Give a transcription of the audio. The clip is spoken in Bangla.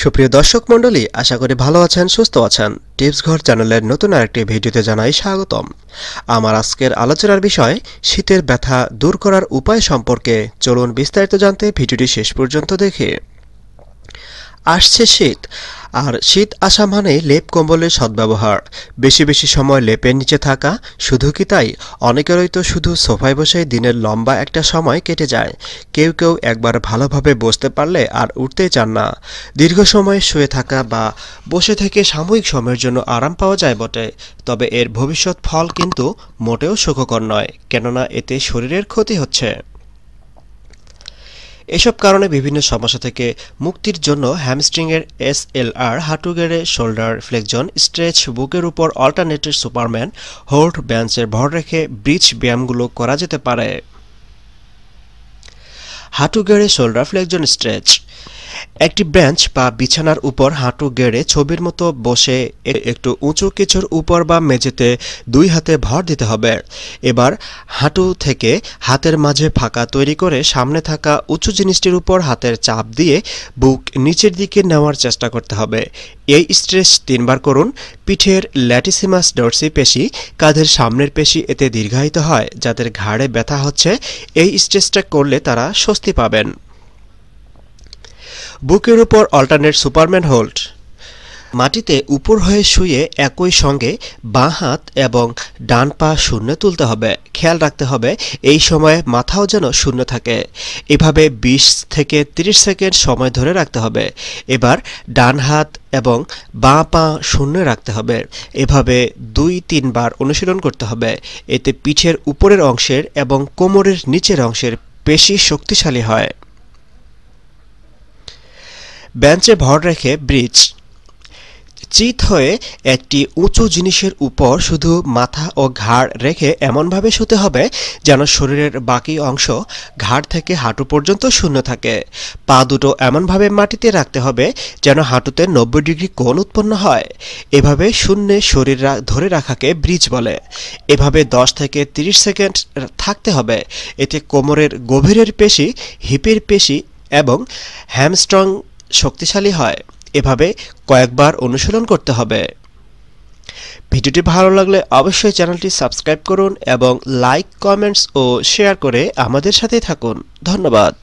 সুপ্রিয় দর্শক মণ্ডলী, আশা করি ভালো আছেন, সুস্থ আছেন। টিপস ঘর চ্যানেলের নতুন আরেকটি ভিডিওতে জানাই স্বাগতম। আমার আজকের আলোচনার বিষয়, শীতের ব্যথা দূর করার উপায় সম্পর্কে। চলুন বিস্তারিত জানতে ভিডিওটি শেষ পর্যন্ত দেখে। আসছে শীত। আর শীত আসা মানে লেপ কম্বলের সদ্ব্যবহার। বেশি বেশি সময় লেপের নিচে থাকা, শুধু কি তাই? অনেকেরই তো শুধু সোফায় বসে দিনের লম্বা একটা সময় কেটে যায়। কেউ কেউ একবার ভালোভাবে বসতে পারলে আর উঠতে চান না। দীর্ঘ সময় শুয়ে থাকা বা বসে থেকে সাময়িক সময়ের জন্য আরাম পাওয়া যায় বটে। তবে এর ভবিষ্যৎ ফল কিন্তু মোটেও সুখকর নয়, কেননা এতে শরীরের ক্ষতি হচ্ছে। এসব কারণে বিভিন্ন সমস্যা থেকে মুক্তির জন্য হ্যামস্ট্রিংয়ের এস এল আর হাঁটু গেড়ে শোল্ডার ফ্লেকজন, স্ট্রেচ বুকের উপর অল্টারনেটের সুপারম্যান, হোল্ড ব্যাঞ্চের ভর রেখে ব্রিজ ব্যায়ামগুলো করা যেতে পারে। হাঁটু গেড়ে শোল্ডার ফ্লেকজন স্ট্রেচ একটি ব্রেঞ্চ বা বিছানার উপর হাঁটু গেড়ে ছবির মতো বসে একটু উঁচু কিছুর উপর বা মেঝেতে দুই হাতে ভর দিতে হবে। এবার হাঁটু থেকে হাতের মাঝে ফাঁকা তৈরি করে সামনে থাকা উঁচু জিনিসটির উপর হাতের চাপ দিয়ে বুক নিচের দিকে নেওয়ার চেষ্টা করতে হবে। এই স্ট্রেস তিনবার করুন। পিঠের ল্যাটিসিমাস ডরসি পেশি কাঁধের সামনের পেশি এতে দীর্ঘায়িত হয়, যাদের ঘাড়ে ব্যথা হচ্ছে। এই স্ট্রেসটা করলে তারা স্বস্তি পাবেন। বুকের উপর অল্টারনেট সুপারম্যান হোল্ড মাটিতে উপর হয়ে শুয়ে একই সঙ্গে বাঁ হাত এবং ডান পা শূন্য তুলতে হবে। খেয়াল রাখতে হবে, এই সময়ে মাথাও যেন শূন্য থাকে। এভাবে ২০ থেকে ৩০ সেকেন্ড সময় ধরে রাখতে হবে। এবার ডান হাত এবং বাঁ পা শূন্য রাখতে হবে। এভাবে দুই তিনবার অনুশীলন করতে হবে। এতে পিঠের উপরের অংশের এবং কোমরের নিচের অংশের পেশি শক্তিশালী হয়। বেঞ্চে ভর রেখে ব্রিজ চিত হয়ে একটি উঁচু জিনিসের উপর শুধু মাথা ও ঘাড় রেখে এমনভাবে শুতে হবে যেন শরীরের বাকি অংশ ঘাড় থেকে হাঁটু পর্যন্ত শূন্য থাকে। পা দুটো এমনভাবে মাটিতে রাখতে হবে যেন হাঁটুতে নব্বই ডিগ্রি কোণ উৎপন্ন হয়। এভাবে শূন্যে শরীর ধরে রাখাকে ব্রিজ বলে। এভাবে দশ থেকে ৩০ সেকেন্ড থাকতে হবে। এতে কোমরের গভীরের পেশি, হিপের পেশি এবং হ্যামস্ট্রং শক্তিশালী হয়। এভাবে কয়েকবার অনুশীলন করতে হবে। ভিডিওটি ভালো লাগলে অবশ্যই চ্যানেলটি সাবস্ক্রাইব করুন এবং লাইক, কমেন্টস ও শেয়ার করে আমাদের সাথে থাকুন। ধন্যবাদ।